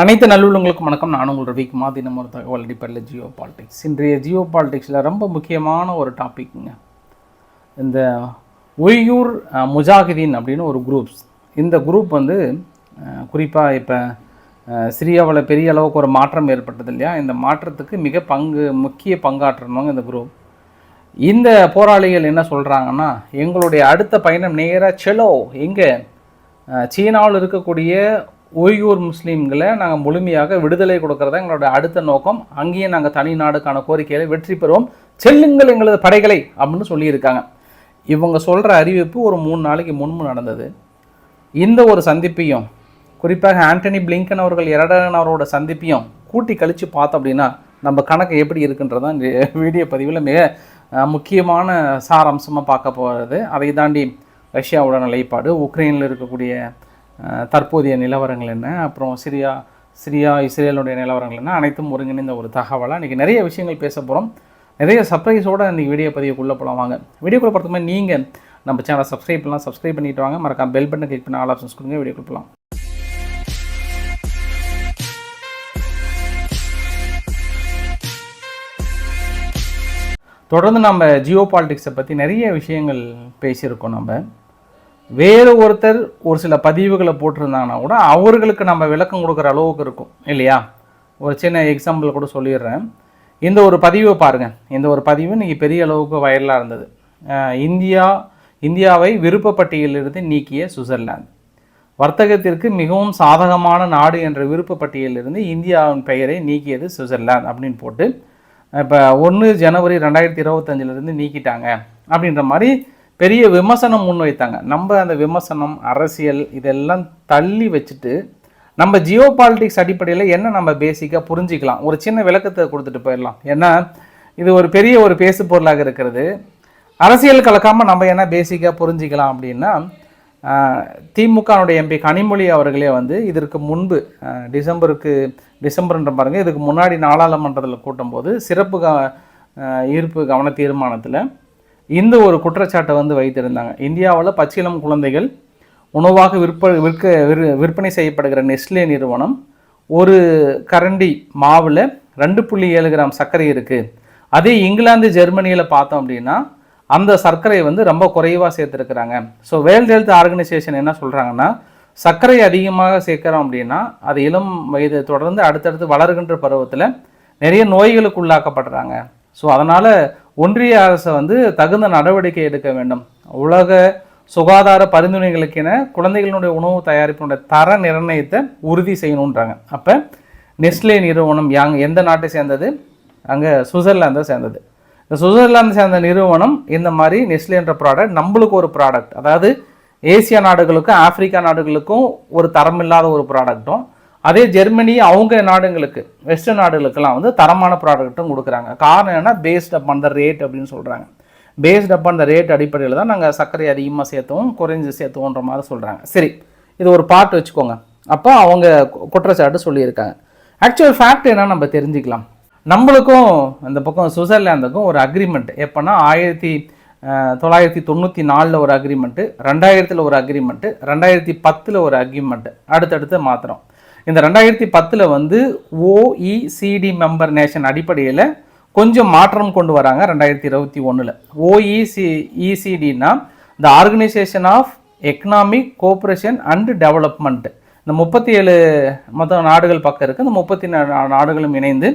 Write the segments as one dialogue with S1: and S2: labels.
S1: அனைத்து நல்லுள்ளங்களுக்கும் வணக்கம். நான் உங்கள் ரவிக்குமார் தினம் ஒரு தகவல் அடிப்படையில் ஜியோ பாலிடிக்ஸ். இன்றைய ஜியோ பாலிடிக்ஸில் ரொம்ப முக்கியமான ஒரு டாப்பிக்ங்க இந்த உய்யூர் முஜாஹிதீன் அப்படின்னு ஒரு குரூப்ஸ் இந்த குரூப் வந்து குறிப்பாக இப்போ சிரியாவில் பெரிய அளவுக்கு ஒரு மாற்றம் ஏற்பட்டது இல்லையா? இந்த மாற்றத்துக்கு மிக பங்கு முக்கிய பங்காற்றணுங்க இந்த குரூப் இந்த போராளிகள் என்ன சொல்கிறாங்கன்னா எங்களுடைய அடுத்த பயணம் நேராக செலோ. எங்கே? சீனாவில் இருக்கக்கூடிய ஒய்யூர் முஸ்லீம்களை நாங்கள் முழுமையாக விடுதலை கொடுக்கறதா எங்களோட அடுத்த நோக்கம். அங்கேயும் நாங்கள் தனி நாடுக்கான கோரிக்கையில் வெற்றி பெறுவோம். செல்லுங்கள் எங்களது படைகளை அப்படின்னு சொல்லியிருக்காங்க. இவங்க சொல்கிற அறிவிப்பு ஒரு மூணு நாளைக்கு முன்பு நடந்தது. இந்த ஒரு சந்திப்பையும் குறிப்பாக ஆண்டனி பிளிங்கன் அவர்கள் இரடன் அவரோட சந்திப்பையும் கூட்டி கழித்து பார்த்தோம் அப்படின்னா நம்ம கணக்கு எப்படி இருக்குன்றதான் தான் வீடியோ பதிவில் மிக முக்கியமான சாராம்சமாக பார்க்க போகிறது அதை தாண்டி ரஷ்யாவோட நிலைப்பாடு உக்ரைனில் இருக்கக்கூடிய தற்போதைய நிலவரங்கள் என்ன? அப்புறம் சிரியா சிரியா இஸ்ரேலுடைய நிலவரங்கள் என்ன? அனைத்தும் ஒருங்கிணைந்த ஒரு தகவலாக இன்றைக்கி நிறைய விஷயங்கள் பேச போகிறோம் நிறைய சர்ப்ரைஸோடு இன்றைக்கி வீடியோ பதிவுக்குள்ளே போகலாம் வாங்க. வீடியோக்குள்ளே பொறுத்த நீங்கள் நம்ம சேனலை சப்ஸ்கிரைப் பண்ணலாம். சப்ஸ்கிரைப் பண்ணிட்டு வாங்க. மறக்காம பெல் பட்டன் கிளிக் பண்ண ஆல் ஆப்ஷன்ஸ் கொடுங்க. வீடியோ கொடுக்கலாம் தொடர்ந்து நம்ம ஜியோ பாலிடிக்ஸை பற்றி நிறைய விஷயங்கள் பேசியிருக்கோம் நம்ம. வேறு ஒருத்தர் ஒரு சில பதிவுகளை போட்டிருந்தாங்கன்னா கூட அவர்களுக்கு நம்ம விளக்கம் கொடுக்குற அளவுக்கு இருக்கும் இல்லையா? ஒரு சின்ன எக்ஸாம்பிள் கூட சொல்லிடுறேன். இந்த ஒரு பதிவை பாருங்கள் இந்த ஒரு பதிவு இன்றைக்கி பெரிய அளவுக்கு வைரலாக இருந்தது. இந்தியா இந்தியாவை விருப்பப்பட்டியலிருந்து நீக்கிய சுவிட்சர்லாந்து. வர்த்தகத்திற்கு மிகவும் சாதகமான நாடு என்ற விருப்பப்பட்டியலிருந்து இந்தியாவின் பெயரை நீக்கியது சுவிட்சர்லாந்து அப்படின்னு போட்டு இப்போ ஒன்று ஜனவரி ரெண்டாயிரத்தி இருபத்தஞ்சிலிருந்து நீக்கிட்டாங்க அப்படின்ற மாதிரி பெரிய விமர்சனம் முன்வைத்தாங்க நம்ம அந்த விமர்சனம் அரசியல் இதெல்லாம் தள்ளி வச்சுட்டு நம்ம ஜியோ பாலிட்டிக்ஸ் அடிப்படையில் என்ன நம்ம பேசிக்காக புரிஞ்சிக்கலாம். ஒரு சின்ன விளக்கத்தை கொடுத்துட்டு போயிடலாம். ஏன்னா இது ஒரு பெரிய ஒரு பேசு பொருளாக இருக்கிறது. அரசியல் கலக்காமல் நம்ம என்ன பேசிக்காக புரிஞ்சிக்கலாம் அப்படின்னா திமுகனுடைய எம்பி கனிமொழி அவர்களே வந்து இதற்கு முன்பு டிசம்பருக்கு டிசம்பர்ன்ற பாருங்க இதுக்கு முன்னாடி நாடாளுமன்றத்தில் கூட்டும்போது சிறப்பு க ஈர்ப்பு கவன தீர்மானத்தில் இந்த ஒரு குற்றச்சாட்டை வந்து வைத்திருந்தாங்க. இந்தியாவில் பச்சிளம் குழந்தைகள் உணவாக விற்ப விற்க விற் விற்பனை செய்யப்படுகிற நெஸ்லே நிறுவனம் ஒரு கரண்டி மாவில் ரெண்டு புள்ளி ஏழு கிராம் சர்க்கரை இருக்குது அதே இங்கிலாந்து ஜெர்மனியில் பார்த்தோம் அப்படின்னா அந்த சர்க்கரை வந்து ரொம்ப குறைவாக சேர்த்துருக்குறாங்க. ஸோ வேர்ல்டு ஹெல்த் ஆர்கனைசேஷன் என்ன சொல்கிறாங்கன்னா சர்க்கரை அதிகமாக சேர்க்குறோம் அப்படின்னா அது இளம் வயது தொடர்ந்து அடுத்தடுத்து வளர்கின்ற பருவத்தில் நிறைய நோய்களுக்கு உள்ளாக்கப்படுறாங்க. ஸோ அதனால் ஒன்றிய அரசு வந்து தகுந்த நடவடிக்கை எடுக்க வேண்டும். உலக சுகாதார பரிந்துரைகளுக்கென குழந்தைகளுடைய உணவு தயாரிப்பினுடைய தர நிர்ணயத்தை உறுதி செய்யணுன்றாங்க அப்போ நெஸ்லே நிறுவனம் யாங் எந்த நாட்டை சேர்ந்தது? அங்கே சுவிட்சர்லாந்தை சேர்ந்தது. இந்த சுவிட்சர்லாந்து சேர்ந்த நிறுவனம் இந்த மாதிரி நெஸ்லேன்ற ப்ராடக்ட் நம்மளுக்கு ஒரு ப்ராடக்ட் அதாவது ஏசியா நாடுகளுக்கும் ஆப்பிரிக்கா நாடுகளுக்கும் ஒரு தரமில்லாத ஒரு ப்ராடக்ட்டும் அதே ஜெர்மனி அவங்க நாடுங்களுக்கு வெஸ்டர்ன் நாடுகளுக்கெல்லாம் வந்து தரமான ப்ராடக்ட்டும் கொடுக்குறாங்க. காரணம் என்னென்னா பேஸ்ட் அப் த ரேட் அப்படின்னு சொல்கிறாங்க பேஸ்ட் அப் த ரேட் அடிப்படையில் தான் நாங்கள் சர்க்கரை அதிகமாக சேர்த்துவோம் குறைஞ்சி சேர்த்துவோன்ற மாதிரி சொல்கிறாங்க சரி இது ஒரு பார்ட் வச்சுக்கோங்க. அப்போ அவங்க கு- குற்றச்சாட்டு சொல்லியிருக்காங்க. ஆக்சுவல் ஃபேக்ட் என்ன நம்ம தெரிஞ்சுக்கலாம். நம்மளுக்கும் இந்த பக்கம் சுவிட்சர்லாந்துக்கும் ஒரு அக்ரிமெண்ட் எப்போனா ஆயிரத்தி தொள்ளாயிரத்தி தொண்ணூற்றி நாலில் ஒரு அக்ரிமெண்ட்டு ரெண்டாயிரத்தில் ஒரு அக்ரிமெண்ட்டு ரெண்டாயிரத்தி பத்தில் ஒரு அக்ரிமெண்ட்டு அடுத்தடுத்து மாத்திரம் இந்த ரெண்டாயிரத்தி பத்தில் வந்து ஓஇசிடி மெம்பர் நேஷன் அடிப்படையில் கொஞ்சம் மாற்றம் கொண்டு வராங்க ரெண்டாயிரத்தி இருபத்தி ஒன்றில் OEC இசிடினா the organisation of economic cooperation and development இந்த முப்பத்தி ஏழு மொத்தம் நாடுகள் பக்கம் இருக்குது இந்த முப்பத்தி நாடுகளும் இணைந்து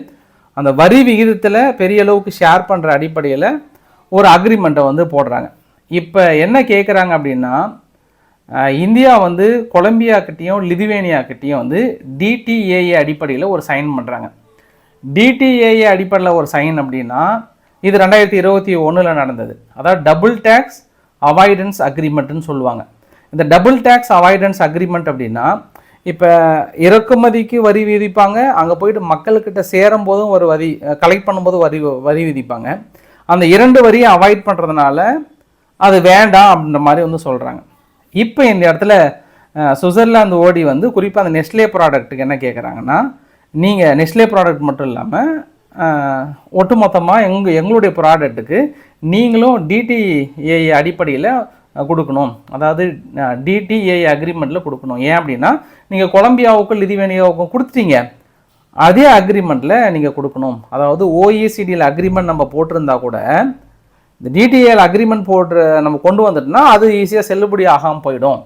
S1: அந்த வரி விகிதத்தில் பெரிய அளவுக்கு ஷேர் பண்ணுற அடிப்படையில் ஒரு அக்ரிமெண்ட்டை வந்து போடுறாங்க. இப்போ என்ன கேட்குறாங்க அப்படின்னா இந்தியா வந்து கொலம்பியா கிட்டேயும் லிதுவேனியா கிட்டேயும் வந்து டிடிஏஏ அடிப்படையில் ஒரு சைன் பண்ணுறாங்க டிடிஏஏ அடிப்படையில் ஒரு சைன் அப்படின்னா இது ரெண்டாயிரத்தி இருபத்தி ஒன்றில் நடந்தது. அதாவது டபுள் டேக்ஸ் அவாய்டன்ஸ் அக்ரிமெண்ட்னு சொல்லுவாங்க. இந்த டபுள் டேக்ஸ் அவாய்டன்ஸ் அக்ரிமெண்ட் அப்படின்னா இப்போ இறக்குமதிக்கு வரி விதிப்பாங்க அங்கே போயிட்டு மக்கள்கிட்ட சேரும் போதும் ஒரு வரி கலெக்ட் பண்ணும்போது வரி வரி விதிப்பாங்க. அந்த இரண்டு வரியை அவாய்ட் பண்ணுறதுனால அது வேண்டாம் அப்படின்ற மாதிரி வந்து சொல்கிறாங்க இப்போ இந்த இடத்துல சுவிட்சர்லாந்து ஓடி வந்து குறிப்பாக அந்த நெஸ்லே ப்ராடக்ட்டுக்கு என்ன கேட்குறாங்கன்னா நீங்கள் நெஸ்லே ப்ராடக்ட் மட்டும் இல்லாமல் ஒட்டுமொத்தமாக எங்கள் எங்களுடைய ப்ராடக்ட்டுக்கு நீங்களும் டிடிஏ அடிப்படையில் கொடுக்கணும். அதாவது டிடிஏ அக்ரிமெண்ட்டில் கொடுக்கணும். ஏன் அப்படின்னா நீங்கள் கொலம்பியாவுக்கும் லிதுவேனியாவுக்கும் கொடுத்துட்டீங்க. அதே அக்ரிமெண்ட்டில் நீங்கள் கொடுக்கணும். அதாவது ஓஇசிடியில் அக்ரிமெண்ட் நம்ம போட்டிருந்தா கூட இந்த டிடிஎல் அக்ரிமெண்ட் போடுற நம்ம கொண்டு வந்துட்டோம்னா அது ஈஸியாக செல்லுபடி ஆகாமல் போயிடும்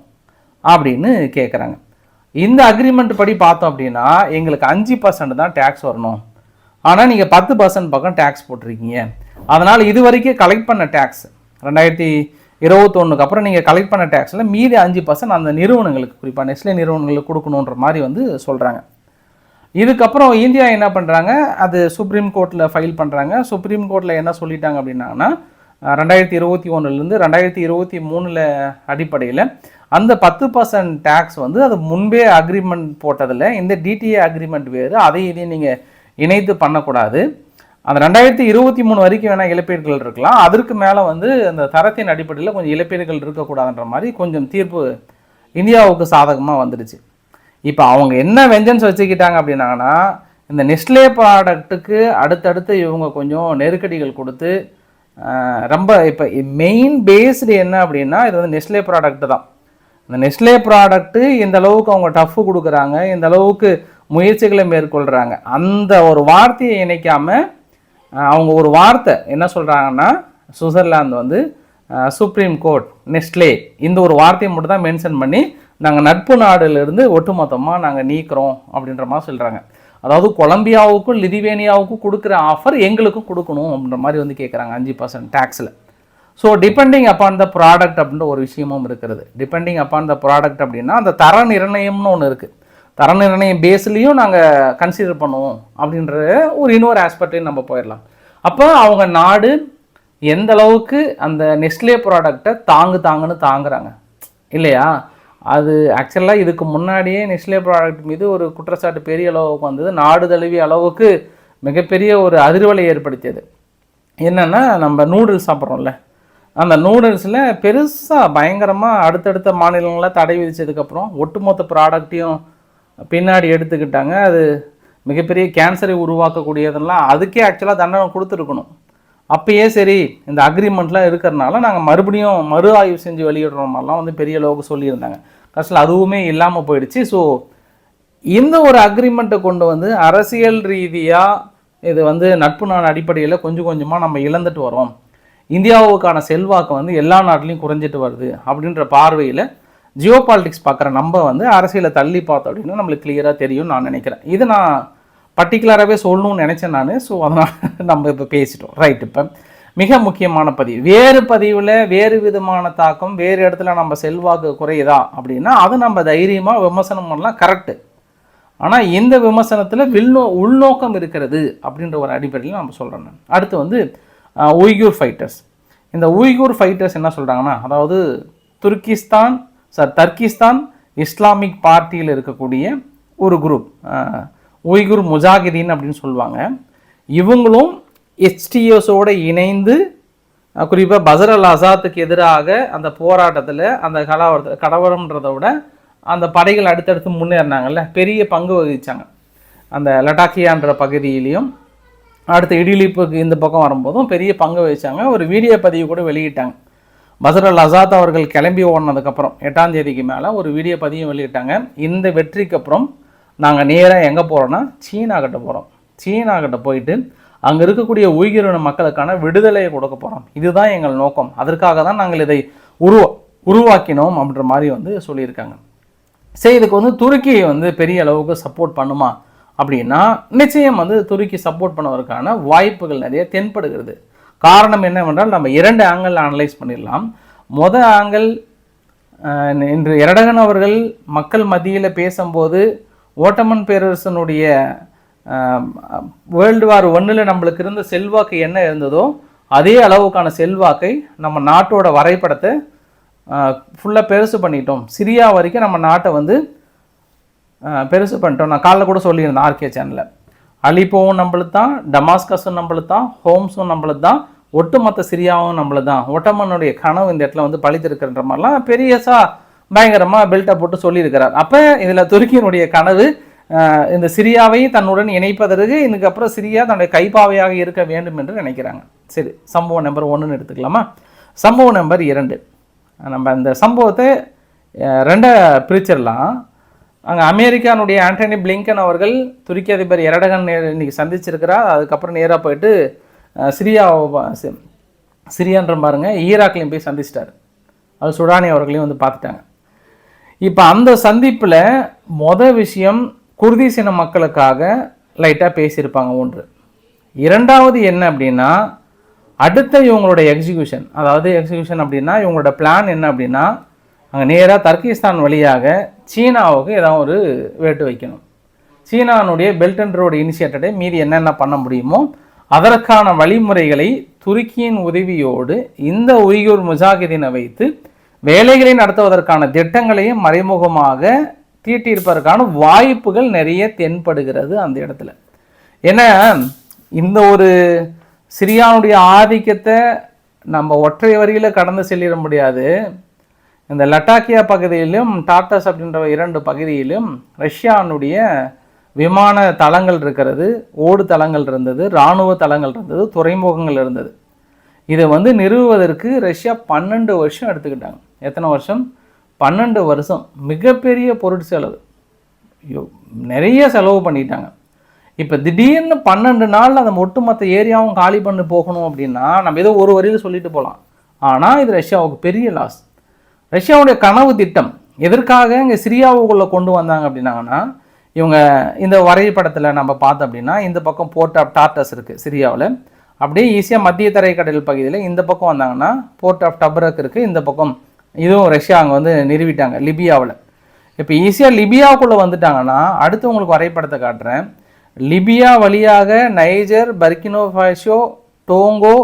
S1: அப்படின்னு கேட்குறாங்க இந்த அக்ரிமெண்ட் படி பார்த்தோம் அப்படின்னா எங்களுக்கு அஞ்சு பர்சன்ட் தான் டேக்ஸ் வரணும். ஆனால் நீங்கள் பத்து பர்சன்ட் பக்கம் டேக்ஸ் போட்டிருக்கீங்க. அதனால் இது வரைக்கும் கலெக்ட் பண்ண டேக்ஸ் ரெண்டாயிரத்தி இருபத்தொன்னுக்கு அப்புறம் நீங்கள் கலெக்ட் பண்ண டேக்ஸில் மீதி அஞ்சு பர்சன்ட் அந்த நிறுவனங்களுக்கு குறிப்பாக நெஸ்லே நிறுவனங்களுக்கு கொடுக்கணுன்ற மாதிரி வந்து சொல்கிறாங்க இதுக்கப்புறம் இந்தியா என்ன பண்ணுறாங்க அது சுப்ரீம் கோர்ட்டில் ஃபைல் பண்ணுறாங்க சுப்ரீம் கோர்ட்டில் என்ன சொல்லிட்டாங்க அப்படின்னாங்கன்னா ரெண்டாயிரத்தி இருபத்தி ஒன்றுலேருந்து ரெண்டாயிரத்தி இருபத்தி மூணில் அடிப்படையில் அந்த பத்து பர்சன்ட் டேக்ஸ் வந்து அது முன்பே அக்ரிமெண்ட் போட்டதில் இந்த டிடிஏ அக்ரிமெண்ட் வேறு. அதை இதையும் நீங்கள் இணைத்து பண்ணக்கூடாது. அந்த ரெண்டாயிரத்தி இருபத்தி மூணு வரைக்கும் வேணால் இழப்பீடுகள் இருக்கலாம். அதற்கு மேலே வந்து அந்த தரத்தின் அடிப்படையில் கொஞ்சம் இழப்பீடுகள் இருக்கக்கூடாதுன்ற மாதிரி கொஞ்சம் தீர்ப்பு இந்தியாவுக்கு சாதகமாக வந்துடுச்சு. இப்போ அவங்க என்ன வெஞ்சன்ஸ் வச்சுக்கிட்டாங்க அப்படின்னாங்கன்னா இந்த நெஸ்லே ப்ராடக்ட்டுக்கு அடுத்தடுத்து இவங்க கொஞ்சம் நெருக்கடிகள் கொடுத்து ரொம்ப இப்போ மெயின் பேஸ்டு என்ன அப்படின்னா இது வந்து நெஸ்லே ப்ராடக்ட் தான். இந்த நெஸ்லே ப்ராடக்ட்டு இந்த அளவுக்கு அவங்க டஃப் கொடுக்குறாங்க இந்த அளவுக்கு முயற்சிகளை மேற்கொள்கிறாங்க அந்த ஒரு வார்த்தையை இணைக்காம அவங்க ஒரு வார்த்தை என்ன சொல்கிறாங்கன்னா சுவிட்சர்லாந்து வந்து சுப்ரீம் கோர்ட் நெஸ்ட்லே இந்த ஒரு வார்த்தையை மட்டும் தான் மென்ஷன் பண்ணி நாங்கள் நட்பு நாடுலேருந்து ஒட்டுமொத்தமாக நாங்கள் நீக்கிறோம் அப்படின்ற மாதிரி சொல்கிறாங்க அதாவது கொலம்பியாவுக்கும் லிதிவேனியாவுக்கும் கொடுக்குற ஆஃபர் எங்களுக்கும் கொடுக்கணும் அப்படின்ற மாதிரி வந்து கேட்குறாங்க அஞ்சு percent டேக்ஸில் so depending upon the product அப்படின்ற ஒரு விஷயமும் இருக்கிறது. டிபெண்டிங் அப்பான் த ப்ராடக்ட் அப்படின்னா அந்த தர நிர்ணயம்னு ஒன்று இருக்குது தர நிர்ணயம் பேஸ்லேயும் நாங்கள் கன்சிடர் பண்ணுவோம் அப்படின்ற ஒரு இன்னொரு ஆஸ்பெக்டையும் நம்ம போயிடலாம். அப்போ அவங்க நாடு எந்த அளவுக்கு அந்த நெஸ்லே ப்ராடக்டை தாங்கு தாங்குன்னு தாங்குறாங்க. இல்லையா? அது ஆக்சுவலாக இதுக்கு முன்னாடியே நெஸ்லே ப்ராடக்ட் மீது ஒரு குற்றச்சாட்டு பெரிய அளவுக்கு வந்தது. நாடு தழுவிய அளவுக்கு மிகப்பெரிய ஒரு அதிர்வலை ஏற்படுத்தியது. என்னென்னா நம்ம நூடுல்ஸ் சாப்பிட்றோம்ல. அந்த நூடுல்ஸில் பெருசாக பயங்கரமாக அடுத்தடுத்த மாநிலங்களில் தடை விதிச்சதுக்கப்புறம் ஒட்டுமொத்த ப்ராடக்ட்டையும் பின்னாடி எடுத்துக்கிட்டாங்க. அது மிகப்பெரிய கேன்சரை உருவாக்கக்கூடியதெல்லாம் அதுக்கே ஆக்சுவலாக தண்டனை கொடுத்துருக்கணும். அப்பயே சரி இந்த அக்ரிமெண்ட்லாம் இருக்கிறனால நாங்கள் மறுபடியும் மறு ஆய்வு செஞ்சு வெளியிடுற மாதிரிலாம் வந்து பெரிய அளவுக்கு சொல்லியிருந்தாங்க. கடைசியில் அதுவுமே இல்லாமல் போயிடுச்சு. ஸோ இந்த ஒரு அக்ரிமெண்ட்டை கொண்டு வந்து அரசியல் ரீதியாக இது வந்து நட்பு நாடு அடிப்படையில் கொஞ்சம் கொஞ்சமாக நம்ம இழந்துட்டு வரோம் இந்தியாவுக்கான செல்வாக்கு வந்து எல்லா நாட்டிலையும் குறைஞ்சிட்டு வருது அப்படின்ற பார்வையில் ஜியோ பாலிட்டிக்ஸ் பார்க்குற நம்ம வந்து அரசியலை தள்ளி பார்த்தோம் அப்படின்னா நம்மளுக்கு கிளியராக தெரியும்னு நான் நினைக்கிறேன். இது நான் பர்டிகுலராகவே சொல்லணும்னு நினச்சேன் நான். ஸோ அதனால் நம்ம இப்போ பேசிட்டோம். ரைட் இப்போ மிக முக்கியமான பதிவு. வேறு பதிவில் வேறு விதமான தாக்கம் வேறு இடத்துல நம்ம செல்வாக்கு குறையுதா அப்படின்னா அது நம்ம தைரியமாக விமர்சனம் பண்ணலாம். கரெக்டு ஆனால் இந்த விமர்சனத்தில் வில்நோ உள்நோக்கம் இருக்கிறது அப்படின்ற ஒரு அடிப்படையில் நம்ம சொல்கிறேன் நான். அடுத்து வந்து உய்கூர் ஃபைட்டர்ஸ் இந்த உய்கூர் ஃபைட்டர்ஸ் என்ன சொல்கிறாங்கன்னா அதாவது துர்கிஸ்தான் சார் தர்கிஸ்தான் இஸ்லாமிக் பார்ட்டியில் இருக்கக்கூடிய ஒரு குரூப் உய்குர் முஜாகிதீன் அப்படின்னு சொல்லுவாங்க. இவங்களும் HTS-ஓட இணைந்து குறிப்பாக பசர் அல் அசாத்துக்கு எதிராக அந்த போராட்டத்தில் அந்த கலவரத்தை கலவரம்ன்றதை விட அந்த படைகள் அடுத்தடுத்து முன்னேறினாங்கல்ல பெரிய பங்கு வகிச்சாங்க. அந்த லடாக்கியான்ற பகுதியிலையும் அடுத்து இடிலிப்புக்கு இந்த பக்கம் வரும்போதும் பெரிய பங்கு வகிச்சாங்க. ஒரு வீடியோ பதிவு கூட வெளியிட்டாங்க. பசர் அல் அசாத் அவர்கள் கிளம்பி ஓடினதுக்கப்புறம் எட்டாம் தேதிக்கு மேலே ஒரு வீடியோ பதிவும் வெளியிட்டாங்க. இந்த வெற்றிக்கு அப்புறம் நாங்கள் நேராக எங்கே போகிறோன்னா சீனா கிட்ட போகிறோம் சீனா கிட்ட போயிட்டு அங்கே இருக்கக்கூடிய உயிரின மக்களுக்கான விடுதலையை கொடுக்க போகிறோம் இதுதான் எங்கள் நோக்கம். அதற்காக தான் நாங்கள் இதை உருவா உருவாக்கினோம் அப்படின்ற மாதிரி வந்து சொல்லியிருக்காங்க. சரி இதுக்கு வந்து துருக்கி வந்து பெரிய அளவுக்கு சப்போர்ட் பண்ணுமா? அப்படின்னா நிச்சயம் வந்து துருக்கி சப்போர்ட் பண்ணுவதற்கான வாய்ப்புகள் நிறைய தென்படுகிறது. காரணம் என்னவென்றால் நம்ம இரண்டு ஆங்கிள் அனலைஸ் பண்ணிடலாம். மொத ஆங்கிள் இன்று எரடகன் அவர்கள் மக்கள் மத்தியில் பேசும்போது ஓட்டமன் பேரரசனுடைய வேர்ல்டு வார் ஒன்றில் நம்மளுக்கு இருந்த செல்வாக்கு என்ன இருந்ததோ அதே அளவுக்கான செல்வாக்கை நம்ம நாட்டோட வரைபடத்தை ஃபுல்லாக பெருசு பண்ணிட்டோம். சிரியா வரைக்கும் நம்ம நாட்டை வந்து பெருசு பண்ணிட்டோம். நான் காலைல கூட சொல்லியிருந்தேன் ஆர்கே சேனலில் அலிப்போவும் நம்மளுக்கு தான் டமாஸ்கஸும் நம்மளுக்கு தான் ஹோம்ஸும் நம்மளுக்கு தான் ஒட்டுமொத்த சிரியாவும் நம்மளுக்கு தான். ஒட்டமனுடைய கனவு இந்த இடத்துல வந்து பழித்திருக்கின்ற மாதிரிலாம் பெரியசாக பயங்கரமாக பில்டப் போட்டு சொல்லியிருக்கிறார். அப்போ இதில் துருக்கியினுடைய கனவு இந்த சிரியாவை தன்னுடன் இணைப்பதற்கு இதுக்கப்புறம் சிரியா தன்னுடைய கைப்பாவையாக இருக்க வேண்டும் என்று நினைக்கிறாங்க. சரி சம்பவம் நம்பர் ஒன்றுன்னு எடுத்துக்கலாமா? சம்பவம் நம்பர் இரண்டு. நம்ம அந்த சம்பவத்தை ரெண்டை பிரிச்சிடலாம். அங்கே அமெரிக்கானுடைய ஆண்டனி பிளிங்கன் அவர்கள் துருக்கி அதிபர் எரடகன் நே இன்னைக்கு சந்திச்சிருக்கிறார். அதுக்கப்புறம் நேராக போயிட்டு சிரியாவை சிரியான்ற பாருங்க ஈராக்லையும் போய் சந்திச்சிட்டாரு. அது சுடானி அவர்களையும் வந்து பார்த்துட்டாங்க. இப்போ அந்த சந்திப்பில் மொத விஷயம் குர்திசின மக்களுக்காக லைட்டாக பேசியிருப்பாங்க ஒன்று. இரண்டாவது என்ன அப்படின்னா அடுத்த இவங்களோட எக்ஸிகியூஷன் அதாவது எக்ஸிகியூஷன் அப்படின்னா இவங்களோட பிளான் என்ன அப்படின்னா அங்கே நேராக தர்கிஸ்தான் வழியாக சீனாவுக்கு ஏதாவது ஒரு வேட்டு வைக்கணும். சீனானுடைய பெல்ட் அண்ட் ரோடு இனிஷியேட்டடை மீதி என்னென்ன பண்ண முடியுமோ அதற்கான வழிமுறைகளை துருக்கியின் உதவியோடு இந்த உய்யூர் முஜாகிதீனை வைத்து வேலைகளை நடத்துவதற்கான திட்டங்களையும் மறைமுகமாக தீட்டியிருப்பதற்கான வாய்ப்புகள் நிறைய தென்படுகிறது அந்த இடத்துல. ஏன்னா இந்த ஒரு சிரியானுடைய ஆதிக்கத்தை நம்ம ஒற்றை வரியில் கடந்து செல்லிட முடியாது. இந்த லட்டாக்கியா பகுதியிலும் டாட்டஸ் அப்படின்ற இரண்டு பகுதியிலும் ரஷ்யானுடைய விமான தளங்கள் இருக்கிறது ஓடு தளங்கள் இருந்தது இராணுவ தளங்கள் இருந்தது துறைமுகங்கள் இருந்தது. இதை வந்து நிறுவுவதற்கு ரஷ்யா பன்னெண்டு வருஷம் எடுத்துக்கிட்டாங்க. எத்தனை வருஷம்? பன்னெண்டு வருஷம். மிகப்பெரிய பொருட்செலவு ஐயோ, நிறைய செலவு பண்ணிட்டாங்க. இப்போ திடீர்னு பன்னெண்டு நாளில் அந்த ஒட்டுமொத்த ஏரியாவும் காலி பண்ணி போகணும் அப்படின்னா நம்ம ஏதோ ஒரு வரியில் சொல்லிட்டு போகலாம் ஆனால் இது ரஷ்யாவுக்கு பெரிய லாஸ் ரஷ்யாவுடைய கனவு திட்டம் எதற்காக இங்கே சிரியாவுக்குள்ளே கொண்டு வந்தாங்க அப்படின்னாங்கன்னா இவங்க இந்த வரைபடத்தில் நம்ம பார்த்தோம் அப்படின்னா இந்த பக்கம் போர்ட் ஆஃப் டார்டஸ் இருக்குது சிரியாவில். அப்படியே ஈஸியாக மத்திய தரைக்கடல் பகுதியில் இந்த பக்கம் வந்தாங்கன்னா போர்ட் ஆஃப் டபரக் இருக்குது இந்த பக்கம் இதுவும் ரஷ்யா அங்கே வந்து நிறுவிட்டாங்க லிபியாவில். இப்போ ஈஸியாக லிபியாவுக்குள்ளே வந்துட்டாங்கன்னா அடுத்து உங்களுக்கு வரைபடத்தை காட்டுறேன். லிபியா வழியாக Niger Burkina Faso Togo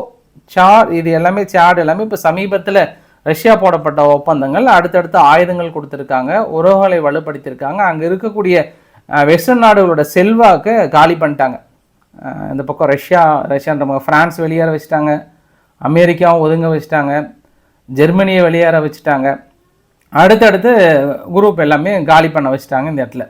S1: sir இது எல்லாமே சாட் எல்லாமே இப்போ சமீபத்தில் ரஷ்யா போடப்பட்ட ஒப்பந்தங்கள் அடுத்தடுத்து ஆயுதங்கள் கொடுத்துருக்காங்க உறவுகளை வலுப்படுத்தியிருக்காங்க. அங்கே இருக்கக்கூடிய வெஸ்டர்ன் நாடுகளோட செல்வாக்கை காலி பண்ணிட்டாங்க. இந்த பக்கம் ரஷ்யா ரஷ்யான்ற ஃப்ரான்ஸ் வெளியேற வச்சுட்டாங்க அமெரிக்காவும் ஒதுங்க வச்சுட்டாங்க. ஜெர்மனியை வெளியேற வச்சுட்டாங்க. அடுத்தடுத்து குரூப் எல்லாமே காலி பண்ண வச்சுட்டாங்க இந்த இடத்துல.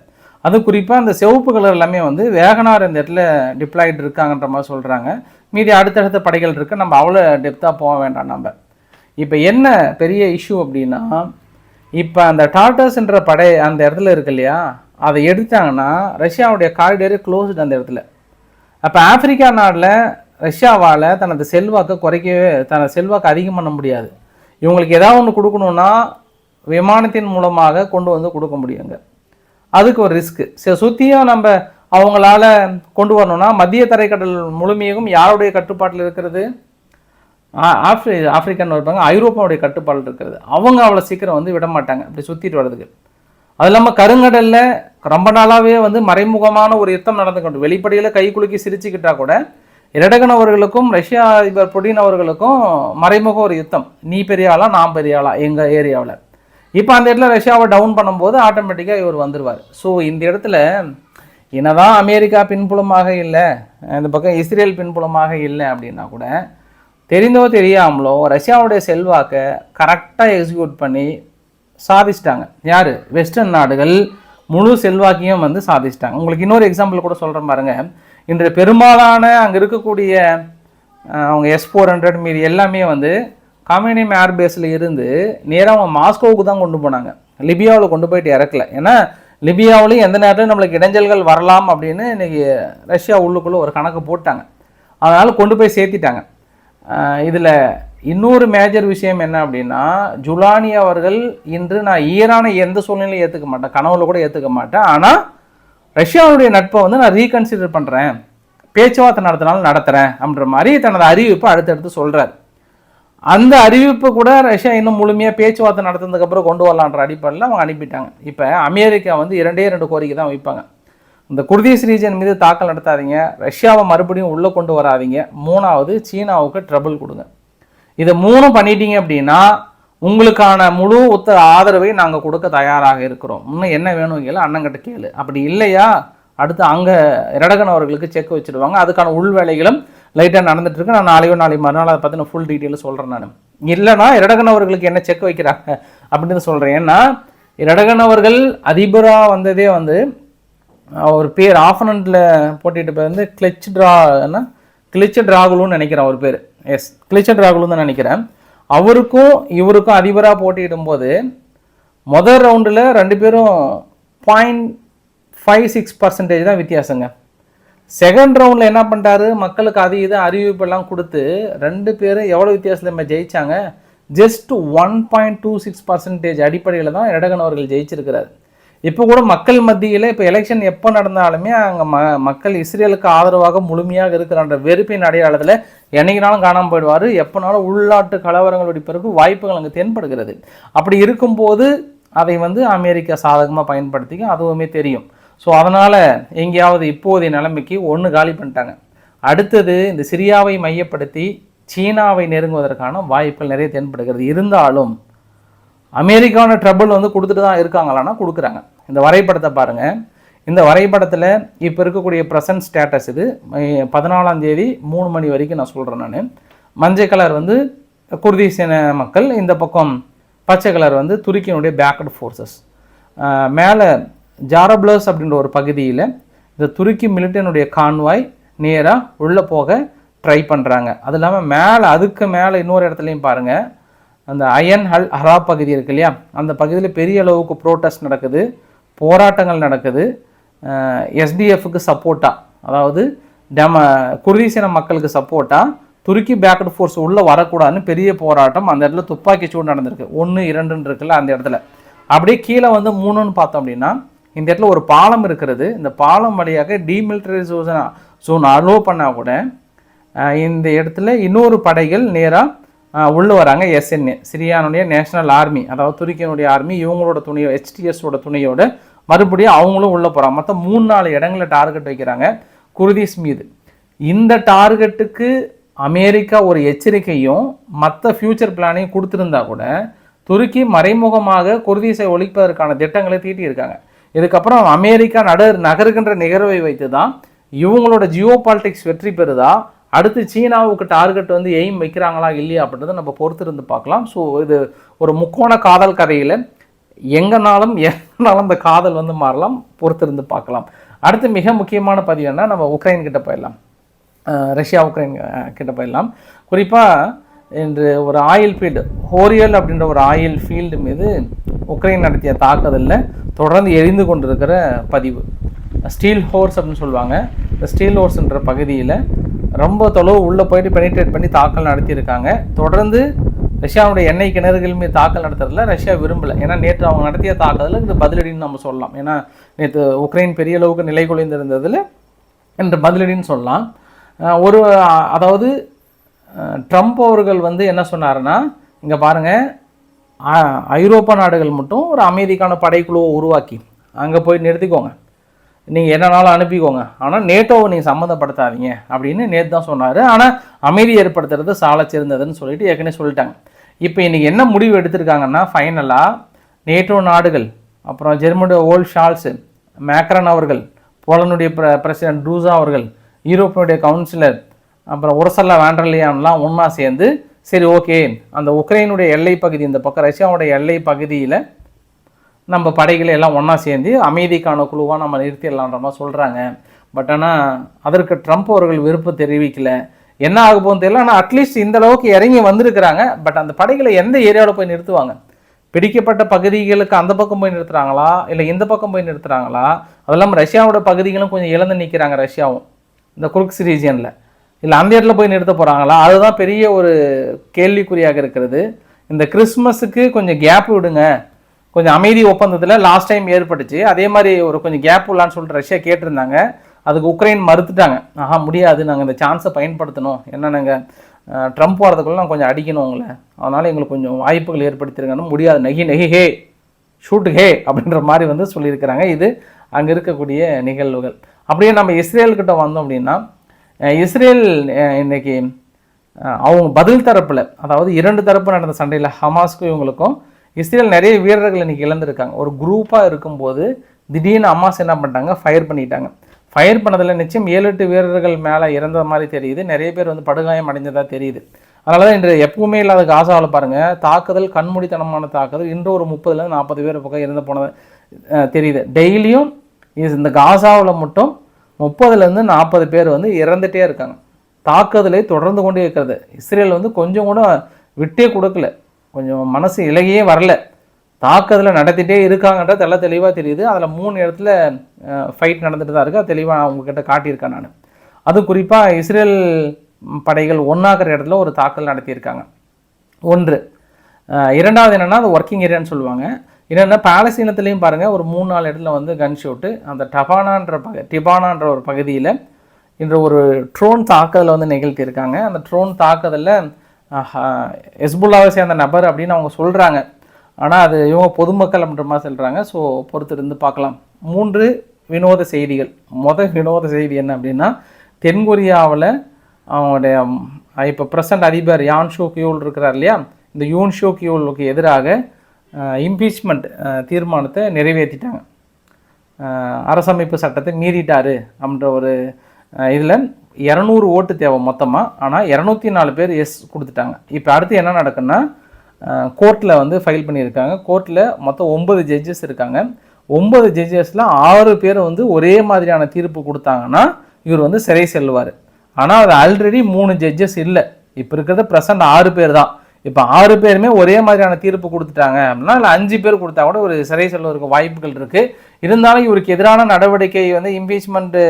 S1: அது குறிப்பாக அந்த சிவப்பு கலர் எல்லாமே வந்து வேகனார் இந்த இடத்துல டிப்ளாய்டு இருக்காங்கன்ற மாதிரி சொல்கிறாங்க மீதி அடுத்தடுத்த படைகள் இருக்குது நம்ம அவ்வளோ டெப்த்தாக போக வேண்டாம் நம்ம. இப்போ என்ன பெரிய இஷ்யூ அப்படின்னா இப்போ அந்த டாட்டர்ஸ்ன்ற படை அந்த இடத்துல இருக்கு இல்லையா? அதை எடுத்தாங்கன்னா ரஷ்யாவுடைய காரிடரே க்ளோஸ்டு அந்த இடத்துல. அப்போ ஆப்பிரிக்கா நாட்டில் ரஷ்யாவால் தனது செல்வாக்கை குறைக்கவே தனது செல்வாக்கு அதிகம் பண்ண முடியாது. இவங்களுக்கு ஏதாவது ஒன்று கொடுக்கணுன்னா விமானத்தின் மூலமாக கொண்டு வந்து கொடுக்க முடியுங்க. அதுக்கு ஒரு ரிஸ்க்கு சரி சுற்றியும் நம்ம அவங்களால கொண்டு வரணும்னா மத்திய தரைக்கடல் முழுமையும் யாருடைய கட்டுப்பாட்டில் இருக்கிறது? ஆஃப்ரி ஆப்ரி ஆப்பிரிக்கன் இருப்பாங்க ஐரோப்பாவுடைய கட்டுப்பாட்டில் இருக்கிறது. அவங்க அவ்வளோ சீக்கிரம் வந்து விட மாட்டாங்க. இப்படி சுற்றிட்டு வர்றதுக்கு. அது இல்லாமல் கருங்கடலில் ரொம்ப நாளாகவே வந்து மறைமுகமான ஒரு யுத்தம் நடந்து கொண்டு வெளிப்படையில் கை குலுக்கி சிரிச்சுக்கிட்டா கூட இரடகன் அவர்களுக்கும் ரஷ்யா அதிபர் புடின் அவர்களுக்கும் மறைமுக ஒரு யுத்தம். நீ பெரிய ஆளா நான் பெரிய ஆளா எங்கள் ஏரியாவில். இப்போ அந்த இடத்துல ரஷ்யாவை டவுன் பண்ணும்போது ஆட்டோமேட்டிக்காக இவர் வந்துடுவார் ஸோ இந்த இடத்துல என்னதான் அமெரிக்கா பின்புலமாக இல்லை இந்த பக்கம் இஸ்ரேல் பின்புலமாக இல்லை அப்படின்னா கூட தெரிந்தோ தெரியாமலோ ரஷ்யாவுடைய செல்வாக்கை கரெக்டாக எக்ஸிக்யூட் பண்ணி சாதிச்சிட்டாங்க. யார்? வெஸ்டர்ன் நாடுகள் முழு செல்வாக்கையும் வந்து சாதிச்சிட்டாங்க. உங்களுக்கு இன்னொரு எக்ஸாம்பிள் கூட சொல்கிறேன் பாருங்கள் இன்று பெரும்பாலான அங்கே இருக்கக்கூடிய அவங்க எஸ் ஃபோர் ஹண்ட்ரட் மீதி எல்லாமே வந்து காமினியம் ஏர்பேஸில் இருந்து நேராக அவங்க மாஸ்கோவுக்கு தான் கொண்டு போனாங்க. லிபியாவில் கொண்டு போயிட்டு இறக்கல. ஏன்னா லிபியாவிலையும் எந்த நேரத்துலையும் நம்மளுக்கு இடைஞ்சல்கள் வரலாம் அப்படின்னு இன்றைக்கி ரஷ்யா உள்ளுக்குள்ளே ஒரு கணக்கு போட்டாங்க. அதனால் கொண்டு போய் சேர்த்திட்டாங்க. இதில் இன்னொரு மேஜர் விஷயம் என்ன அப்படின்னா ஜுலானி அவர்கள் இன்று நான் ஈரானை எந்த சூழ்நிலையும் ஏற்றுக்க மாட்டேன். கனவுல கூட ஏற்றுக்க மாட்டேன். ஆனால் ரஷ்யாவுடைய நட்பை வந்து நான் ரீகன்சிடர் பண்ணுறேன் பேச்சுவார்த்தை நடத்தினாலும் நடத்துகிறேன் அப்படின்ற மாதிரி தனது அறிவிப்பை அடுத்தடுத்து சொல்கிறார் அந்த அறிவிப்பு கூட ரஷ்யா இன்னும் முழுமையாக பேச்சுவார்த்தை நடத்தினதுக்கப்புறம் கொண்டு வரலான்ற அடிப்படையில் அவங்க அனுப்பிட்டாங்க. இப்போ அமெரிக்கா வந்து இரண்டே ரெண்டு கோரிக்கை தான் வைப்பாங்க. இந்த குர்தீஸ் ரீஜன் மீது தாக்கல் நடத்தாதீங்க. ரஷ்யாவை மறுபடியும் உள்ளே கொண்டு வராதீங்க. மூணாவது சீனாவுக்கு ட்ரபிள் கொடுங்க. இதை மூணும் பண்ணிட்டீங்க அப்படின்னா உங்களுக்கான முழு உத்தர ஆதரவை நாங்கள் கொடுக்க தயாராக இருக்கிறோம். இன்னும் என்ன வேணும் கேளு அண்ணங்கிட்ட கேளு. அப்படி இல்லையா? அடுத்து அங்கே இரடகன் அவர்களுக்கு செக் வச்சுடுவாங்க. அதுக்கான உள் வேலைகளும் லைட்டாக நடந்துட்டுருக்கு நான் நாளையோ நாளை மறுநாள் அதை பற்றின ஃபுல் டீட்டெயில் சொல்கிறேன் நான். இல்லைனா இரடகன் அவர்களுக்கு என்ன செக் வைக்கிறாங்க அப்படின்னு சொல்கிறேன் ஏன்னா இரடகன் அவர்கள் அதிபராக வந்ததே வந்து அவர் பேர் ஆஃபனண்டில் போட்டிட்டு பேர் வந்து கிளச் ட்ரா என்ன? கிளிச்ச ட்ராகுலுன்னு நினைக்கிறேன் அவர் பேர். எஸ் கிளிச்ச டிராகுலுன்னு தான் நினைக்கிறேன். அவருக்கும் இவருக்கும் அதிபராக போட்டியிடும்போது முதல் ரவுண்டில் ரெண்டு பேரும் பாயிண்ட் ஃபைவ் சிக்ஸ் பர்சன்டேஜ் தான் வித்தியாசங்க. செகண்ட் ரவுண்டில் என்ன பண்ணிட்டாரு? மக்களுக்கு அது இது அறிவிப்பெல்லாம் கொடுத்து ரெண்டு பேரும் எவ்வளோ வித்தியாசத்தில் நம்ம ஜெயிச்சாங்க? Just one point two six percentage அடிப்படையில் தான் எடகன் அவர்கள் ஜெயிச்சிருக்கிறார். இப்போ கூட மக்கள் மத்தியில் இப்போ எலெக்ஷன் எப்போ நடந்தாலுமே அங்கே ம மக்கள் இஸ்ரேலுக்கு ஆதரவாக முழுமையாக இருக்கிறன்ற வெறுப்பின் அடையாளத்தில் என்னைக்குனாலும் காணாமல் போயிடுவார். எப்போனாலும் உள்நாட்டு கலவரங்களுடைய பிறகு வாய்ப்புகள் அங்கே தென்படுகிறது. அப்படி இருக்கும்போது அதை வந்து அமெரிக்கா சாதகமாக பயன்படுத்திக்க அதுவுமே தெரியும். ஸோ அதனால் எங்கேயாவது இப்போதைய நிலைமைக்கு ஒன்று காலி பண்ணிட்டாங்க. அடுத்தது இந்த சிரியாவை மையப்படுத்தி சீனாவை நெருங்குவதற்கான வாய்ப்புகள் நிறைய தென்படுகிறது. இருந்தாலும் அமெரிக்காவோட ட்ரபிள் வந்து கொடுத்துட்டு தான் இருக்காங்களான்னா கொடுக்குறாங்க. இந்த வரைபடத்தை பாருங்கள் இந்த வரைபடத்தில் இப்போ இருக்கக்கூடிய ப்ரெசன்ட் ஸ்டேட்டஸ் இது. பதினாலாம் தேதி மூணு மணி வரைக்கும் நான் சொல்கிறேன் நான். மஞ்சள் கலர் வந்து குர்தீசின மக்கள் இந்த பக்கம் பச்சை கலர் வந்து துருக்கியினுடைய பேக்கட் ஃபோர்ஸஸ் மேலே ஜாரப்ளஸ் அப்படின்ற ஒரு பகுதியில் இந்த துருக்கி மிலிட்டனுடைய கான்வாய் நேராக உள்ளே போக ட்ரை பண்ணுறாங்க அது இல்லாமல் மேலே அதுக்கு மேலே இன்னொரு இடத்துலையும் பாருங்கள் அந்த அயன் ஹல் ஹரா பகுதி இருக்கு இல்லையா? அந்த பகுதியில் பெரிய அளவுக்கு ப்ரோட்டஸ்ட் நடக்குது போராட்டங்கள் நடக்குது. எஸ்டிஎஃப்க்கு சப்போர்ட்டாக அதாவது டெம குர்தீசின மக்களுக்கு சப்போர்ட்டாக துருக்கி பேக்கட் ஃபோர்ஸ் உள்ளே வரக்கூடாதுன்னு பெரிய போராட்டம் அந்த இடத்துல துப்பாக்கி சூடு நடந்திருக்கு. ஒன்று இரண்டுன்னு இருக்குல்ல அந்த இடத்துல. அப்படியே கீழே வந்து மூணுன்னு பார்த்தோம் அப்படின்னா இந்த இடத்துல ஒரு பாலம் இருக்கிறது. இந்த பாலம் வழியாக டீமிலிட்டரைசேஷன் ஜோன் அலோவ் பண்ணால் கூட இந்த இடத்துல இன்னொரு படைகள் நேராக உள்ளே வராங்க எஸ்என்ஏ சிரியானுடைய நேஷனல் ஆர்மி அதாவது துருக்கியனுடைய ஆர்மி இவங்களோட துணையோ ஹெச்டிஎஸோட துணையோட மறுபடியும் அவங்களும் உள்ளே போகிறாங்க மொத்தம் மூணு நாலு இடங்களில் டார்கெட் வைக்கிறாங்க குர்தீஸ் மீது. இந்த டார்கெட்டுக்கு அமெரிக்கா ஒரு எச்சரிக்கையும் மற்ற ஃபியூச்சர் பிளானையும் கொடுத்துருந்தா கூட துருக்கி மறைமுகமாக குர்தீஸை ஒழிப்பதற்கான திட்டங்களை தீட்டியிருக்காங்க இதுக்கப்புறம் அமெரிக்கா நட நகருகின்ற நிகழ்வை வைத்து தான் இவங்களோட ஜியோ பாலிடிக்ஸ் வெற்றி பெறுதா அடுத்து சீனாவுக்கு டார்கெட் வந்து எய்ம் வைக்கிறாங்களா இல்லையா அப்படின்றத நம்ம பொறுத்திருந்து பார்க்கலாம். ஸோ இது ஒரு முக்கோண காதல் கதையில் எங்கனாலும் எங்கனாலும் இந்த காதல் வந்து மாறலாம் பொறுத்திருந்து பார்க்கலாம். அடுத்து மிக முக்கியமான பதிவு என்ன? நம்ம உக்ரைன் கிட்ட போயிடலாம். ரஷ்யா உக்ரைன் கிட்ட போயிடலாம். குறிப்பாக இன்று ஒரு ஆயில் ஃபீல்டு ஹோரியல் அப்படின்ற ஒரு ஆயில் ஃபீல்டு மீது உக்ரைன் நடத்திய தாக்குதலில் தொடர்ந்து எரிந்து கொண்டிருக்கிற பதிவு. ஸ்டீல் ஹோர்ஸ் அப்படின்னு சொல்லுவாங்க. இந்த ஸ்டீல் ஹோர்ஸ்ன்ற பகுதியில் ரொம்ப தொலைவு உள்ளே போயிட்டு பெனிட்ரேட் பண்ணி தாக்கல் நடத்தியிருக்காங்க. தொடர்ந்து ரஷ்யாவுடைய எண்ணெய் கிணறுகள் மீது தாக்கல் நடத்துறதுல ரஷ்யா விரும்பலை. ஏன்னா நேற்று அவங்க நடத்திய தாக்குதலில் இது பதிலடின்னு நம்ம சொல்லலாம். ஏன்னா நேற்று உக்ரைன் பெரிய அளவுக்கு நிலை குலைந்திருந்ததில் என்ற பதிலடின்னு சொல்லலாம். ஒரு அதாவது ட்ரம்ப் அவர்கள் வந்து என்ன சொன்னாருன்னா இங்கே பாருங்கள் ஐரோப்பா நாடுகள் மட்டும் ஒரு அமைதிக்கான படைக்குழுவை உருவாக்கி அங்கே போய் நிறுத்திக்கோங்க. நீங்கள் என்னனாலும் அனுப்பிக்கோங்க. ஆனால் நேட்டோவை நீங்கள் சம்மந்தப்படுத்தாதீங்க அப்படின்னு நேற்று தான் சொன்னார். ஆனால் அமைதி ஏற்படுத்துறது சாலை சிறந்ததுன்னு சொல்லிட்டு ஏற்கனவே சொல்லிட்டாங்க. இப்போ இன்றைக்கி என்ன முடிவு எடுத்திருக்காங்கன்னா ஃபைனலாக நேட்டோ நாடுகள் அப்புறம் ஜெர்மனோட ஓல் ஷால்ஸு மேக்ரன் அவர்கள் போலனுடைய பிர பிரசிடென்ட் ட்ரூசா அவர்கள் யூரோப்பினுடைய கவுன்சிலர் அப்புறம் உரசல்லா வேண்டர்லியான்லாம் ஒன்றா சேர்ந்து சரி ஓகே அந்த உக்ரைனுடைய எல்லை பகுதி இந்த பக்கம் ரஷ்யாவுடைய எல்லை பகுதியில் நம்ம படைகளை எல்லாம் ஒன்றா சேர்ந்து அமைதிக்கான குழுவாக நம்ம நிறுத்திடலான்ற மாதிரி சொல்கிறாங்க பட் ஆனால் அதற்கு ட்ரம்ப் அவர்கள் விருப்பம் தெரிவிக்கல. என்ன ஆக போகும் தெரியல. ஆனால் அட்லீஸ்ட் இந்த அளவுக்கு இறங்கி வந்திருக்கிறாங்க. பட் அந்த படைகளை எந்த ஏரியாவில் போய் நிறுத்துவாங்க? பிடிக்கப்பட்ட பகுதிகளுக்கு அந்த பக்கம் போய் நிறுத்துகிறாங்களா இல்லை இந்த பக்கம் போய் நிறுத்துகிறாங்களா அதெல்லாம் ரஷ்யாவோட பகுதிகளும் கொஞ்சம் இழந்து நிற்கிறாங்க ரஷ்யாவும். இந்த குருக்ஸ் ரீஜியனில். இல்லை அந்த இடத்துல போய் நிறுத்த போகிறாங்களா அதுதான் பெரிய ஒரு கேள்விக்குறியாக இருக்கிறது. இந்த கிறிஸ்மஸுக்கு கொஞ்சம் கேப் விடுங்க. கொஞ்சம் அமைதி ஒப்பந்தத்தில் லாஸ்ட் டைம் ஏற்பட்டுச்சு. அதே மாதிரி ஒரு கொஞ்சம் கேப் விடலான்னு சொல்லிட்டு ரஷ்யா கேட்டிருந்தாங்க. அதுக்கு உக்ரைன் மறுத்துட்டாங்க. ஆஹா முடியாது. நாங்கள் இந்த சான்ஸை பயன்படுத்தணும். என்ன நாங்கள் ட்ரம்ப் வரதுக்குள்ளே நாங்கள் கொஞ்சம் அடிக்கணும் உங்களை. அதனால் எங்களுக்கு கொஞ்சம் வாய்ப்புகள் ஏற்படுத்திருக்கணும் முடியாது. நெகி நெகி ஹே ஷூட் ஹே அப்படின்ற மாதிரி வந்து சொல்லியிருக்கிறாங்க. இது அங்கே இருக்கக்கூடிய நிகழ்வுகள். அப்படியே நம்ம இஸ்ரேல்கிட்ட வந்தோம் அப்படின்னா இஸ்ரேல் இன்றைக்கி இன்னைக்கு அவங்க பதில் தரப்பில் அதாவது இரண்டு தரப்பு நடந்த சண்டையில் ஹமாஸ்க்கும் இவங்களுக்கும் இஸ்ரேல் நிறைய வீரர்கள் இன்றைக்கி இழந்திருக்காங்க. ஒரு குரூப்பாக இருக்கும்போது திடீர்னு அம்மாஸ் என்ன பண்ணிட்டாங்க? ஃபயர் பண்ணிட்டாங்க. ஃபயர் பண்ணதில் நிச்சயம் ஏழு எட்டு வீரர்கள் மேலே இறந்த மாதிரி தெரியுது. நிறைய பேர் வந்து படுகாயம் அடைஞ்சதாக தெரியுது. அதனால தான் இன்று எப்பவுமே இல்லாத காசாவில் பாருங்கள் தாக்குதல் கண்மூடித்தனமான தாக்குதல். இன்று ஒரு முப்பதுலேருந்து நாற்பது பேர் பக்கம் இறந்து போனது தெரியுது. டெய்லியும் இந்த காசாவில் மட்டும் முப்பதுலேருந்து நாற்பது பேர் வந்து இறந்துட்டே இருக்காங்க. தாக்குதலை தொடர்ந்து கொண்டே இருக்கிறது. இஸ்ரேல் வந்து கொஞ்சம் கூட விட்டே கொடுக்கல. கொஞ்சம் மனசு இலகியே வரல. தாக்குதலில் நடத்திட்டே இருக்காங்கன்றது தெள்ள தெளிவாக தெரியுது. அதில் மூணு இடத்துல ஃபைட் நடந்துட்டு தான் இருக்குது அது தெளிவாக உங்ககிட்ட காட்டியிருக்கேன் நான். அதுவும் குறிப்பாக இஸ்ரேல் படைகள் ஒன்றாகிற இடத்துல ஒரு தாக்குதல் நடத்தியிருக்காங்க. ஒன்று இரண்டாவது என்னென்னா அது ஒர்க்கிங் ஏரியான்னு சொல்லுவாங்க. என்னென்னா பாலஸ்தீனத்துலேயும் பாருங்கள் ஒரு மூணு நாலு இடத்துல வந்து கன் ஷூட்டு அந்த டபானான்ற பக டிபானான்ற ஒரு பகுதியில் இன்று ஒரு ட்ரோன் தாக்குதலை வந்து நிகழ்த்தியிருக்காங்க. அந்த ட்ரோன் தாக்குதலில் எஸ்புல்லாவை சேர்ந்த நபர் அப்படின்னு அவங்க சொல்கிறாங்க ஆனால் அது இவங்க பொதுமக்கள் அப்படின்ற மாதிரி சொல்கிறாங்க ஸோ பொறுத்திருந்து பார்க்கலாம். மூன்று வினோத செய்திகள். மொதல் வினோத செய்தி என்ன அப்படின்னா தென்கொரியாவில் அவங்களுடைய இப்போ பிரசன்ட் அதிபர் யான் ஷோ கியூல் இருக்கிறார் இல்லையா? இந்த யூன் ஷோ கியூலுக்கு எதிராக இம்பீச்மெண்ட் தீர்மானத்தை நிறைவேற்றிட்டாங்க. அரசமைப்பு சட்டத்தை மீறிட்டாரு அப்படின்ற ஒரு இதில் இரநூறு ஓட்டு தேவை மொத்தமாக ஆனால் இரநூத்தி நாலு பேர் எஸ் கொடுத்துட்டாங்க. இப்போ அடுத்து என்ன நடக்குன்னா கோர்ட்டில் வந்து ஃபைல் பண்ணியிருக்காங்க. கோர்ட்டில் மொத்தம் ஒம்பது ஜட்ஜஸ் இருக்காங்க. ஒம்பது ஜட்ஜஸில் ஆறு பேர் வந்து ஒரே மாதிரியான தீர்ப்பு கொடுத்தாங்கன்னா இவர் வந்து சிறை செல்வார் ஆனால் அது ஆல்ரெடி மூணு ஜட்ஜஸ் இல்லை. இப்போ இருக்கிறது ப்ரெசண்ட் ஆறு பேர் தான். இப்போ ஆறு பேருமே ஒரே மாதிரியான தீர்ப்பு கொடுத்துட்டாங்க அப்படின்னா இல்லை அஞ்சு பேர் கொடுத்தா கூட ஒரு சிறை செல்வதற்கு வாய்ப்புகள் இருக்குது இருந்தாலும் இவருக்கு எதிரான நடவடிக்கை வந்து இம்பீச்மெண்ட்டு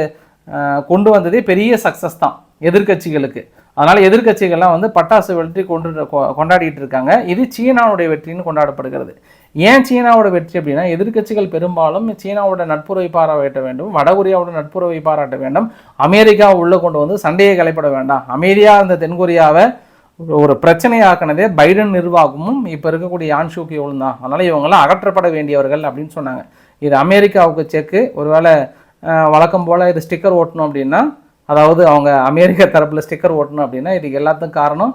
S1: கொண்டு வந்ததே பெரிய சக்ஸஸ் தான் எதிர்க்கட்சிகளுக்கு. அதனால் எதிர்க்கட்சிகள்லாம் வந்து பட்டாசு வெற்றி கொண்டு கொ- கொண்டாடிட்டு இருக்காங்க. இது சீனாவுடைய வெற்றின்னு கொண்டாடப்படுகிறது. ஏன் சீனாவோட வெற்றி அப்படின்னா எதிர்க்கட்சிகள் பெரும்பாலும் சீனாவோட நட்புறவை பாராட்ட வேண்டும் வடகொரியாவோட நட்புறவை பாராட்ட வேண்டும் அமெரிக்கா உள்ளே கொண்டு வந்து சண்டையை கலைப்பட வேண்டாம். அமைதியாக இருந்த தென்கொரியாவை ஒரு- ஒரு பிரச்சனையாக்குனதே பைடன் நிர்வாகமும் இப்போ இருக்கக்கூடிய யான்ஷூக்கியோவும் தான் அதனால் இவங்கெல்லாம் அகற்றப்பட வேண்டியவர்கள் அப்படின்னு சொன்னாங்க. இது அமெரிக்காவுக்கு செக்கு. ஒருவேளை வழக்கம் போல் இது ஸ்டிக்கர் ஓட்டணும் அப்படின்னா அதாவது அவங்க அமெரிக்க தரப்பில் ஸ்டிக்கர் ஓட்டணும் அப்படின்னா இதுக்கு எல்லாத்துக்கும் காரணம்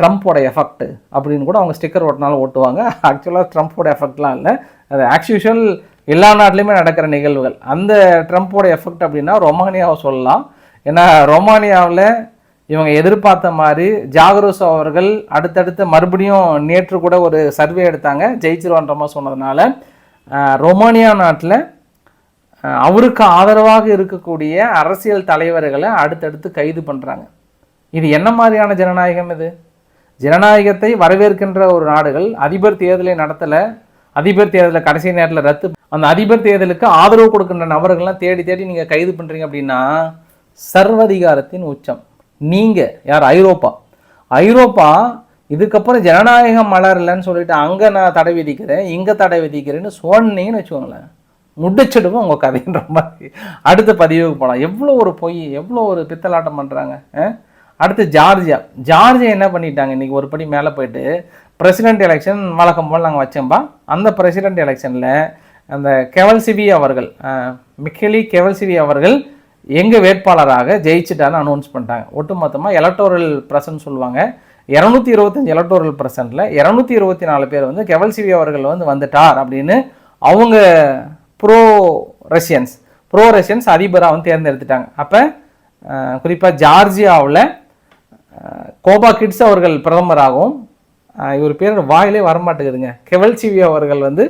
S1: ட்ரம்ப்போட எஃபெக்ட் அப்படின்னு கூட அவங்க ஸ்டிக்கர் ஓட்டினாலும் ஓட்டுவாங்க. ஆக்சுவலாக ட்ரம்ப்போட எஃபெக்ட்லாம் இல்லை. அது ஆக்சுவல் எல்லா நாட்டிலையுமே நடக்கிற நிகழ்வுகள். அந்த ட்ரம்ப்போட எஃபெக்ட் அப்படின்னா ரொமானியாவை சொல்லலாம். ஏன்னா ரொமானியாவில் இவங்க எதிர்பார்த்த மாதிரி ஜாகரோஸ் அவர்கள் அடுத்தடுத்து மறுபடியும் நேற்று கூட ஒரு சர்வே எடுத்தாங்க. ஜெயிச்சிருவான்ற மாதிரி சொன்னதுனால ரொமானியா நாட்டில் அவருக்கு ஆதரவாக இருக்கக்கூடிய அரசியல் தலைவர்களை அடுத்தடுத்து கைது பண்ணுறாங்க இது என்ன மாதிரியான ஜனநாயகம் இது? ஜனநாயகத்தை வரவேற்கின்ற ஒரு நாடுகள் அதிபர் தேர்தலை நடத்தலை அதிபர் தேர்தலை கடைசி நேரத்தில் ரத்து அந்த அதிபர் தேர்தலுக்கு ஆதரவு கொடுக்கின்ற நபர்கள்லாம் தேடி தேடி நீங்கள் கைது பண்ணுறீங்க அப்படின்னா சர்வதிகாரத்தின் உச்சம். நீங்கள் யார்? ஐரோப்பா. ஐரோப்பா இதுக்கப்புறம் ஜனநாயகம் மலரலன்னு சொல்லிட்டு அங்கே நான் தடை விதிக்கிறேன் இங்கே தடை விதிக்கிறேன்னு சொன்னீங்கன்னு வச்சுக்கோங்களேன். முடிச்சிடுவோம் உங்கள் கதைன்ற மாதிரி. அடுத்த பதிவுக்கு போகலாம் எவ்வளோ ஒரு பொய் எவ்வளோ ஒரு பித்தலாட்டம் பண்ணுறாங்க அடுத்து ஜார்ஜியா. ஜார்ஜியா என்ன பண்ணிட்டாங்க? இன்றைக்கி ஒரு படி மேலே போயிட்டு பிரசிடென்ட் எலெக்ஷன் வழக்கம் போல் நாங்கள் வச்சோம்பா. அந்த பிரசிடென்ட் எலெக்ஷனில் அந்த கெவல்சிவி அவர்கள் அஹ், மிக்கேலி கெவல்சிவி அவர்கள் எங்கள் வேட்பாளராக ஜெயிச்சிட்டான்னு அனௌன்ஸ் பண்ணிட்டாங்க. ஒட்டுமொத்தமாக எலக்டோரல் பிரசன்ட் சொல்லுவாங்க. இரநூத்தி இருபத்தஞ்சி எலக்டோரல் பிரசன்ட்டில் இரநூத்தி இருபத்தி நாலு பேர் வந்து கெவல்சிவி அவர்கள் வந்து வந்துட்டார் அப்படின்னு அவங்க ப்ரோ ரஷ்யன்ஸ் ப்ரோ ரஷ்யன்ஸ் அதிபராக வந்து தேர்ந்தெடுத்துட்டாங்க. அப்போ குறிப்பாக ஜார்ஜியாவில் கோபா கிட்ஸ் அவர்கள் பிரதமராகவும் இவர் பேர் வாயிலே வரமாட்டேங்குதுங்க. கெவல்சிவி அவர்கள் வந்து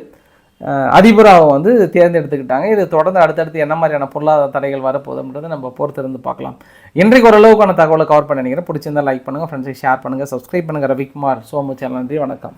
S1: அதிபராக வந்து தேர்ந்தெடுத்துக்கிட்டாங்க. இது தொடர்ந்து அடுத்தடுத்து என்ன மாதிரியான பொருளாதார தடைகள் வரப்போகுதுன்றதை நம்ம பொறுத்திருந்து பார்க்கலாம். இன்றைக்கு ஓரளவுக்கான தகவலை கவர் பண்ண நினைக்கிறேன். பிடிச்சிருந்தா லைக் பண்ணுங்கள் ஃப்ரெண்ட்ஸுக்கு ஷேர் பண்ணுங்கள் சப்ஸ்கிரைப் பண்ணுங்கள் ரவிக்குமார் சோமு சேனல் நன்றி வணக்கம்.